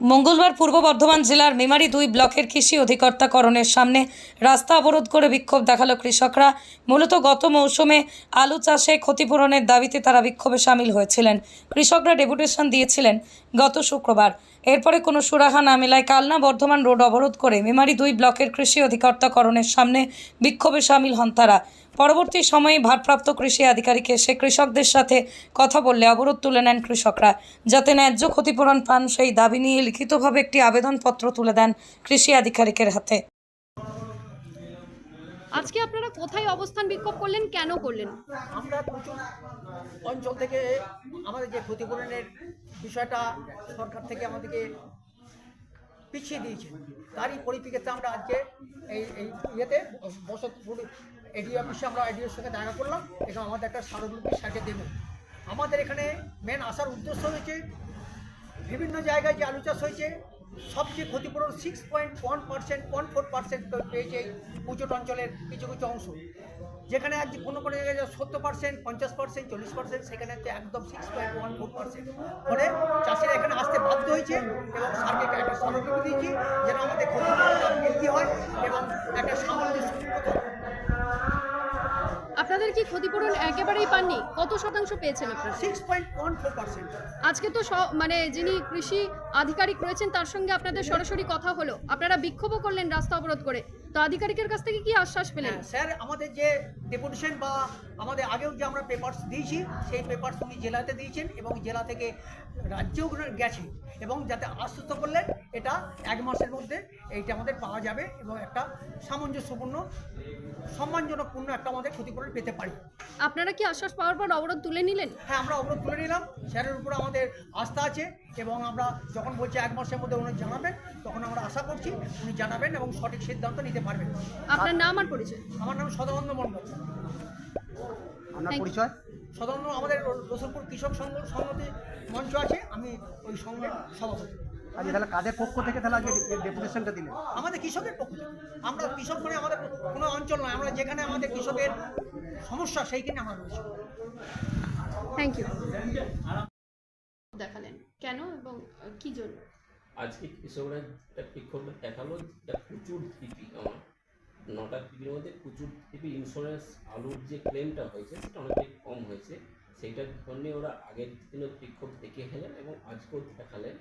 মঙ্গলবার পূর্ব বর্ধমান জেলার মেমারি দুই ব্লকের কৃষি অধিকর্তাকরণের সামনে রাস্তা অবরোধ করে বিক্ষোভ দেখাল কৃষকরা। মূলত গত মৌসুমে আলু চাষে ক্ষতিপূরণের দাবিতে তারা বিক্ষোভে সামিল হয়েছিলেন। কৃষকরা ডেপুটেশন দিয়েছিলেন গত শুক্রবার। এরপরে কোনো সুরাহা না মেলায় কালনা বর্ধমান রোড অবরোধ করে মেমারি দুই ব্লকের কৃষি অধিকর্তাকরণের সামনে বিক্ষোভে সামিল হন তারা। পরবর্তী সময়ে ভারপ্রাপ্ত কৃষি আধিকারিক এসে কৃষকদের সাথে কথা বললে অবরোধ তুলে নেন কৃষকরা। যাতে ন্যায্য ক্ষতিপূরণ পান সেই দাবি নিয়ে লিখিতভাবে একটি আবেদনপত্র তুলে দেন কৃষি আধিকারিকের হাতে। আজকে আপনারা কোথায় অবস্থান বিক্ষোভ করলেন? কেন করলেন? আমরা প্রচুর অঞ্চল থেকে আমাদের যে ক্ষতিপূরণের বিষয়টা সরকার থেকে আমাদেরকে পিছিয়ে দিয়েছে। তারই পরিপ্রেক্ষিতে আমরা আজকে এই এই ইয়েতে বসতপুর এডি অফিসে আমরা এডিওর সঙ্গে দেখা করলাম এবং আমাদের একটা স্মারকলিপি সাথে দেবো। আমাদের এখানে মেন আসার উদ্দেশ্য হয়েছে, বিভিন্ন জায়গায় যে আলু চাষ হয়েছে সবচেয়ে ক্ষতিপূরণ six point one percent one four percent পেয়েছে এই উঁচুট অঞ্চলের কিছু কিছু অংশ। যেখানে আজ কোনো কোনো জায়গায় সত্তর পার্সেন্ট পঞ্চাশ পার্সেন্ট চল্লিশ পার্সেন্ট সেখানে হচ্ছে একদম six point one four percent ফলে চাষিরা এখানে আসতে বাধ্য হয়েছে এবং সরকারকে একটা স্মারকলিপি দিয়েছি, যেন আমাদের ক্ষতিপূরণটা বৃদ্ধি হয় এবং একটা আপনাদের কি ক্ষতিপূরণ একেবারেই পাননি কত শতাংশ পেয়েছেন আপনারা? Six point one four percent আজকে তো মানে যিনি কৃষি আধিকারিক রয়েছেন তার সঙ্গে আপনাদের সরাসরি কথা হলো। আপনারা বিক্ষোভও করলেন রাস্তা অবরোধ করে। তো আধিকারিকের কাছ থেকে কি আশ্বাস পেলেন? হ্যাঁ স্যার আমাদের যে ডেপুটেশন বা আমাদের আগেও যে আমরা পেপারস দিয়েছি সেই পেপারস উনি জেলাতে দিয়েছেন এবং জেলা থেকে রাজ্যেও গেছে এবং যাতে আশ্বস্ত করলেন এটা এক মাসের মধ্যে এইটা আমাদের পাওয়া যাবে এবং একটা সামঞ্জস্যপূর্ণ সম্মানজনকপূর্ণ একটা আমাদের ক্ষতিপূরণ পেতে পারি। আপনারা কি আশ্বাস পাওয়ার পর অবরোধ তুলে নিলেন? হ্যাঁ আমরা অবরোধ তুলে নিলাম। স্যারের উপর আমাদের আস্থা আছে এবং আমরা যখন বলছি এক মাসের মধ্যে উনি জানাবেন তখন আমরা আশা করছি উনি জানাবেন এবং সঠিক সিদ্ধান্ত নিতে পারবেন। আপনার নাম আর পরিচয়? আমার নাম সদানন্দ মণ্ডল। আপনার. পরিচয়? সাধারণত আমাদের রসুলপুর কৃষক সংঘ সংহতি মঞ্চ আছে। আমি ওই সংঘের সভাপতি। আচ্ছা তাহলে কাদের পক্ষ থেকে তাহলে আজকে ডেপুটেশনটা দিলেন? আমাদের কৃষকের পক্ষ থেকে। আমরা কৃষক মানে আমাদের কোনো অঞ্চল নয় আমরা যেখানে আমাদের কৃষকের সমস্যা সেইখানে আমরা রয়েছি। থ্যাংক ইউ দেখালেন। কেন এবং কি জন্য? আজকে কৃষকরা একটা বিক্ষোভ দেখাল প্রচুর টিপি আমার। নটা টিপির মধ্যে প্রচুর টিপি ইন্স্যুরেন্স আলুর যে ক্লেমটা হয়েছে সেটা অনেকটাই কম হয়েছে। সেইটার জন্যে ওরা আগের দিনও বিক্ষোভ দেখিয়ে খেলেন এবং আজকেও দেখালেন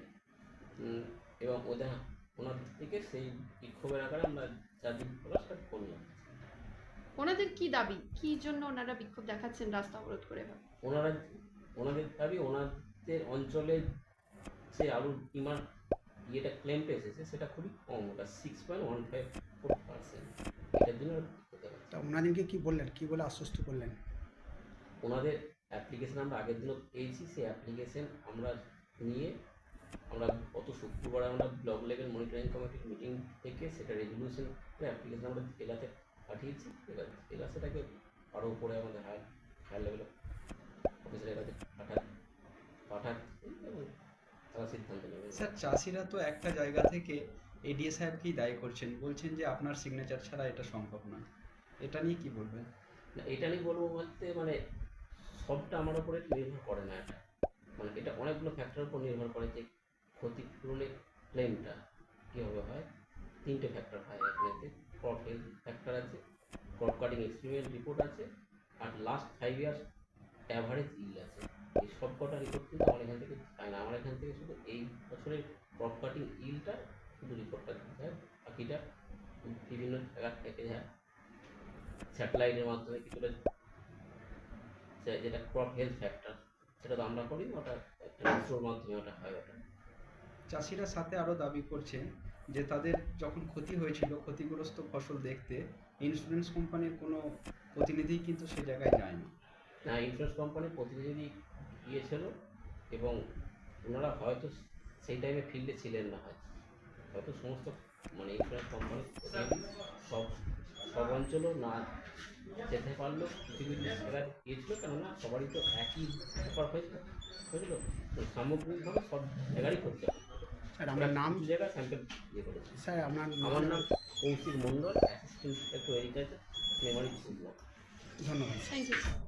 এবং ওদের ওনার থেকে সেই বিক্ষোভের আকারে আমরা জাতি প্রকাশটা করলাম। ওনাদের কি দাবি? কি জন্য ওনারা বিক্ষোভ দেখাচ্ছেন রাস্তা অবরোধ করে? ওনারা ওনাদের দাবি ওনাদের অঞ্চলে যে আলুর ডিমান্ড ইয়েটা ক্লেমটা এসেছে সেটা খুবই কম ওটা six point one five four percent এটার জন্য। তা ওনাদেরকে কি বললেন? কি বলে আশ্বস্ত করলেন? ওনাদের অ্যাপ্লিকেশন আমরা আগের দিনও পেয়েছি সেই অ্যাপ্লিকেশন আমরা নিয়ে আমরা গত শুক্রবার আমরা ব্লক লেভেল মনিটরিং কমিটির মিটিং থেকে সেটা রেজলিউশন অ্যাপ্লিকেশন আমরা জেলাতে পাঠিয়েছি। এবার জেলা সেটাকে আরও উপরে আমাদের হাই হাই লেভেল অফিসারের কাছে পাঠা পাঠাচ্ছে এবং তারা সিদ্ধান্ত নেবে। স্যার চাষিরা তো একটা জায়গা থেকে এডিএ সাহেবকেই দায়ী করছেন। বলছেন যে আপনার সিগনেচার ছাড়া এটা সম্ভব নয় এটা নিয়ে কি বলবেন? না এটা নিয়ে বলব বলতে মানে সবটা আমার উপরে নির্ভর করে না এটা। অনেকগুলো ফ্যাক্টরের উপর নির্ভর করে যে ক্ষতিপূরণের ক্লেমটা কীভাবে হয়। তিনটে ফ্যাক্টর হয় এখানে ক্রপ হেলথ ফ্যাক্টর আছে ক্রপ কাটিং এক্সপেরিমেন্ট রিপোর্ট আছে, আর last five years average yield আছে। এই সব কটা রিপোর্ট কিন্তু আমার এখান থেকে পাই না, আমার এখান থেকে শুধু এই বছরের ক্রপ কাটিং ইলটা শুধু রিপোর্টটা দিতে হয়। বাকিটা বিভিন্ন জায়গা থেকে যায়। স্যাটেলাইটের মাধ্যমে কিছুটা যেটা ক্রপ হেলথ ফ্যাক্টর সেটা তো আমরা করি ওটা একটা মাধ্যমে ওটা হয় ওটা। চাষিরা সাথে আরও দাবি করছেন যে তাদের যখন ক্ষতি হয়েছিল ক্ষতিগ্রস্ত ফসল দেখতে ইন্স্যুরেন্স কোম্পানির কোনো প্রতিনিধি কিন্তু সে জায়গায় যায়নি। না ইন্স্যুরেন্স কোম্পানির প্রতিনিধি গিয়েছিল এবং ওনারা হয়তো সেই টাইমে ফিল্ডে ছিলেন না হয়তো। হয়তো সমস্ত মানে ইন্স্যুরেন্স কোম্পানির প্রতিনিধি সব সব অঞ্চলও না যেতে পারল পৃথিবীতে সেরা গিয়েছিল কেননা সবারই তো একই ব্যাপার হয়েছিল বুঝল? তো সামগ্রিকভাবে সব জায়গারই করতে হবে। স্যার আমার নাম জায়গা জায়গায় স্যাম্পেল ইয়ে করেছি। স্যার আপনার আমার নাম Koushik Mondal assistant secretary agriculture Memari ধন্যবাদ। Thank you